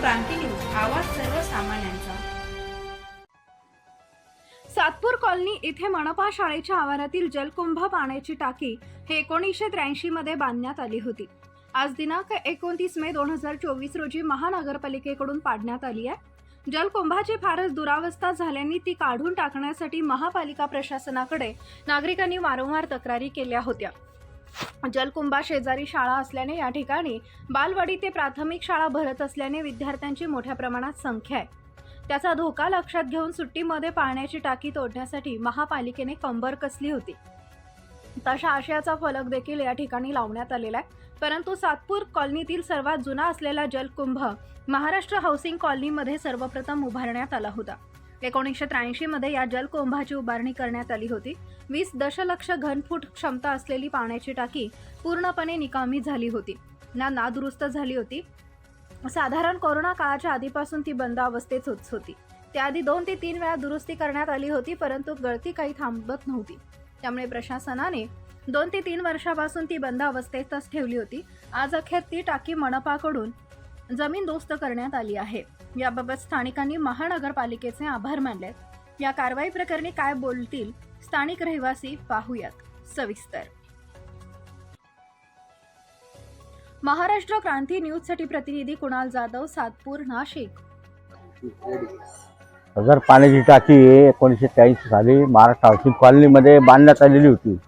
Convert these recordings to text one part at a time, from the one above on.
क्रांती news आवाज सर्वसामान्यांचा. Satpur colony इथे मनपा शाळेच्या आवारातील जलकुंभ पाण्याची टाकी हे एकोणीसशे त्र्याऐंशी मध्ये बांधण्यात आली होती. आज दिनांक एकोणतीस मे दोन हजार चोवीस रोजी महानगरपालिकेकडून पाडण्यात आली आहे. जलकुंभाची फारच दुरावस्था झाल्याने ती काढून टाकण्यासाठी महापालिका प्रशासनाकडे नागरिकांनी वारंवार तक्रारी केल्या होत्या. जलकुंभा शेजारी शाळा असल्याने या ठिकाणी बालवाडी ते प्राथमिक शाळा भरत असल्याने विद्यार्थ्यांची मोठ्या प्रमाणात संख्या आहे. त्याचा धोका लक्षात घेऊन सुट्टीमध्ये पाण्याची टाकी तोडण्यासाठी महापालिकेने कंबर कसली होती. तशा आशयाचा फलक देखील या ठिकाणी लावण्यात आलेला आहे. परंतु सातपूर कॉलनीतील सर्वात जुना असलेला जलकुंभ महाराष्ट्र हाऊसिंग कॉलनीमध्ये सर्वप्रथम उभारण्यात आला होता. एकोणीसशे त्र्याऐंशीमध्ये या जलकोंभाची उभारणी करण्यात आली होती. वीस दशलक्ष घनफूट क्षमता असलेली पाण्याची टाकी पूर्णपणे निकामी झाली होती. ना नादुरुस्त झाली होती. साधारण कोरोना काळाच्या आधीपासून ती बंद अवस्थेत होत होती. त्याआधी दोन ते तीन वेळा दुरुस्ती करण्यात आली होती परंतु गळती काही थांबत नव्हती. त्यामुळे प्रशासनाने दोन ते तीन वर्षापासून ती बंद अवस्थेतच ठेवली होती. आज अखेर ती टाकी मनपाकडून जमीन दोस्त करण्यात आली आहे. याबाबत स्थानिकांनी महानगरपालिकेचे आभार मानले या कारवाई प्रकरणी काय बोलतील स्थानिक रहिवासी पाहूयात. सविस्तर. महाराष्ट्र क्रांती न्यूजसाठी प्रतिनिधी कुणाल जाधव सातपूर नाशिक. हजार पाण्याची टाकी एकोणीसशे त्र्याऐंशी साली महाराष्ट्र हाऊसिंग कॉलनीमध्ये बांधण्यात आलेली होती.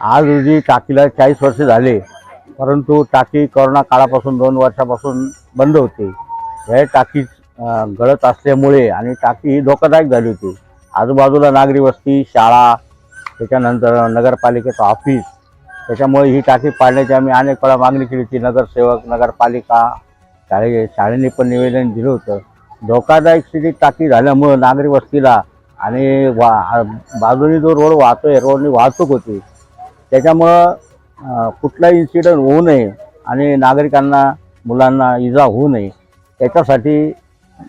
आज रोजी टाकीला चाळीस वर्ष झाले. परंतु टाकी कोरोना काळापासून दोन वर्षापासून बंद होते. हे टाकी गळत असल्यामुळे आणि टाकी ही धोकादायक झाली होती. आजूबाजूला नागरी वस्ती शाळा त्याच्यानंतर नगरपालिकेचं ऑफिस त्याच्यामुळे ही टाकी पाडण्याची आम्ही अनेक वेळा मागणी केली होती. नगरसेवक नगरपालिका शाळे शाळेने पण निवेदन दिलं होतं. धोकादायक स्थितीत टाकी झाल्यामुळं नागरी वस्तीला आणि वा बाजूनी जो रोड वाहतो आहे रोडनी वाहतूक होती. त्याच्यामुळं कुठलाही इन्सिडंट होऊ नये आणि नागरिकांना मुलांना इजा होऊ नये. त्याच्यासाठी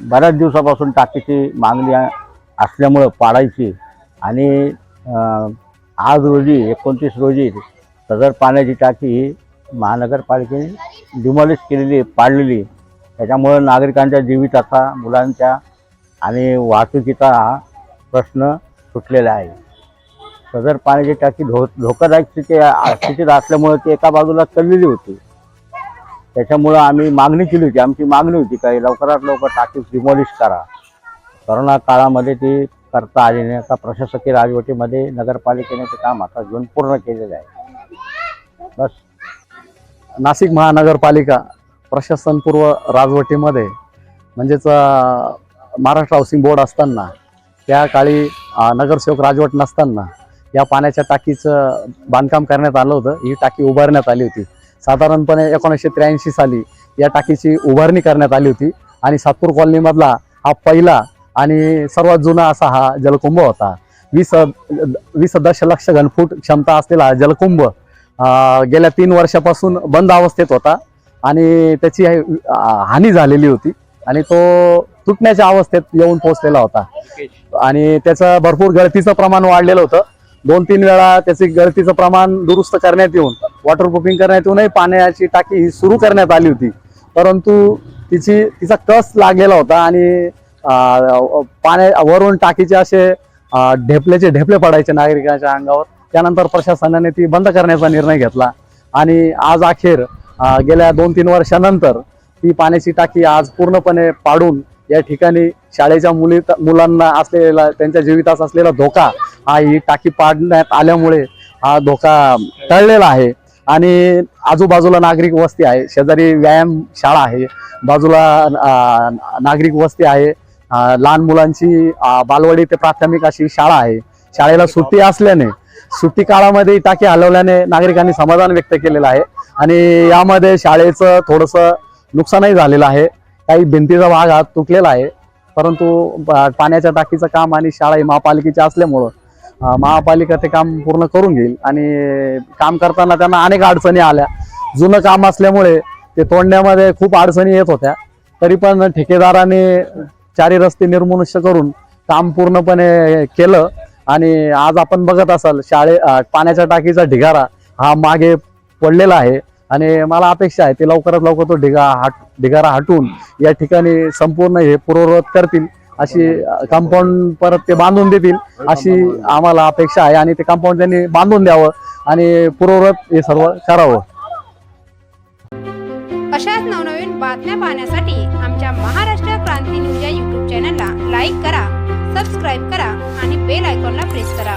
बऱ्याच दिवसापासून टाकीची मागणी असल्यामुळं पाडायची. आणि आज रोजी एकोणतीस रोजी सदर पाण्याची टाकी ही महानगरपालिकेने डिमॉलिश केलेली पाडलेली. त्याच्यामुळं नागरिकांच्या जीविताचा मुलांच्या आणि वाहतुकीचा हा प्रश्न सुटलेला आहे. सदर पाण्याची टाकी धो धोकादायक स्थिती स्थितीत असल्यामुळे ती एका बाजूला चाललेली होती. त्याच्यामुळं आम्ही मागणी केली होती. आमची मागणी होती काही लवकरात लवकर टाकी डिमॉलिश करा. करोना काळामध्ये ती करता आली नाही. आता प्रशासकीय राजवटीमध्ये नगरपालिकेने ते काम आता घेऊन पूर्ण केलेलं आहे. बस. नाशिक महानगरपालिका प्रशासनपूर्व राजवटीमध्ये म्हणजेच महाराष्ट्र हाऊसिंग बोर्ड असताना त्या काळी नगरसेवक राजवट नसताना या पाण्याच्या टाकीचं बांधकाम करण्यात आलं होतं. ही टाकी उभारण्यात आली होती. साधारणपणे एकोणीसशे त्र्याऐंशी साली या टाकीची उभारणी करण्यात आली होती. आणि सातपूर कॉलनीमधला हा पहिला आणि सर्वात जुना असा हा जलकुंभ होता. वीस वीस दशलक्ष घनफूट क्षमता असलेला जलकुंभ गेल्या तीन वर्षापासून बंद अवस्थेत होता. आणि त्याची हानी झालेली होती. आणि तो तुटण्याच्या अवस्थेत येऊन पोहोचलेला होता. आणि त्याचं भरपूर गळतीचं प्रमाण वाढलेलं होतं. दोन तीन वेळा त्याची गळतीचं प्रमाण दुरुस्त करण्यात येऊन वॉटर प्रूफिंग करण्यातूनही पाण्याची टाकी ही सुरू करण्यात आली होती. परंतु तिची तिचा कस लागलेला होता आणि पाण्या वरून टाकीचे असे ढेपल्याचे ढेपले पडायचे नागरिकांच्या अंगावर. त्यानंतर प्रशासनाने ती बंद करण्याचा निर्णय घेतला. आणि आज अखेर गेल्या दोन तीन वर्षानंतर ती पाण्याची टाकी आज पूर्णपणे पाडून या ठिकाणी शाळेच्या मुली मुलांना असलेला त्यांच्या जीवितास असलेला धोका हा ही टाकी पाडण्यात आल्यामुळे हा धोका टळलेला आहे. आणि आजूबाजूला नागरिक वस्ती आहे. शेजारी व्यायाम शाळा आहे. बाजूला नागरिक वस्ती आहे. लहान मुलांची बालवाडी ते प्राथमिक अशी शाळा आहे. शाळेला सुट्टी असल्याने सुट्टी काळामध्ये टाकी हलवल्याने नागरिकांनी समाधान व्यक्त केलेलं आहे. आणि यामध्ये शाळेचं थोडंसं नुकसानही झालेलं आहे. काही भिंतीचा भाग हा तुटलेला आहे. परंतु पाण्याच्या टाकीचं काम आणि शाळा ही महापालिकेची असल्यामुळं महापालिका ते काम पूर्ण करून घेईल. आणि काम करताना त्यांना अनेक अडचणी आल्या. जुनं काम असल्यामुळे ते तोडण्यामध्ये खूप अडचणी येत होत्या. तरी पण ठेकेदाराने चारी रस्ते निर्मनुष्य करून काम पूर्णपणे केलं. आणि आज आपण बघत असाल शाळे पाण्याच्या टाकीचा ढिगारा हा मागे पडलेला आहे. आणि मला अपेक्षा आहे ते लवकरात लवकर तो ढिगा हट ढिगारा हटून या ठिकाणी संपूर्ण हे पूर्ववत करतील. अशी कंपाऊंड परत ते बांधून देतील अशी आम्हाला अपेक्षा आहे आणि ते कंपाऊंड त्यांनी बांधून द्यावं आणि पूर्ववत हे सर्व करावं. अशाच नवनवीन बातम्या पाहण्यासाठी आमच्या महाराष्ट्र क्रांती न्यूज या युट्यूब चॅनलला लाईक करा सबस्क्राईब करा आणि बेल आयकॉनला प्रेस करा.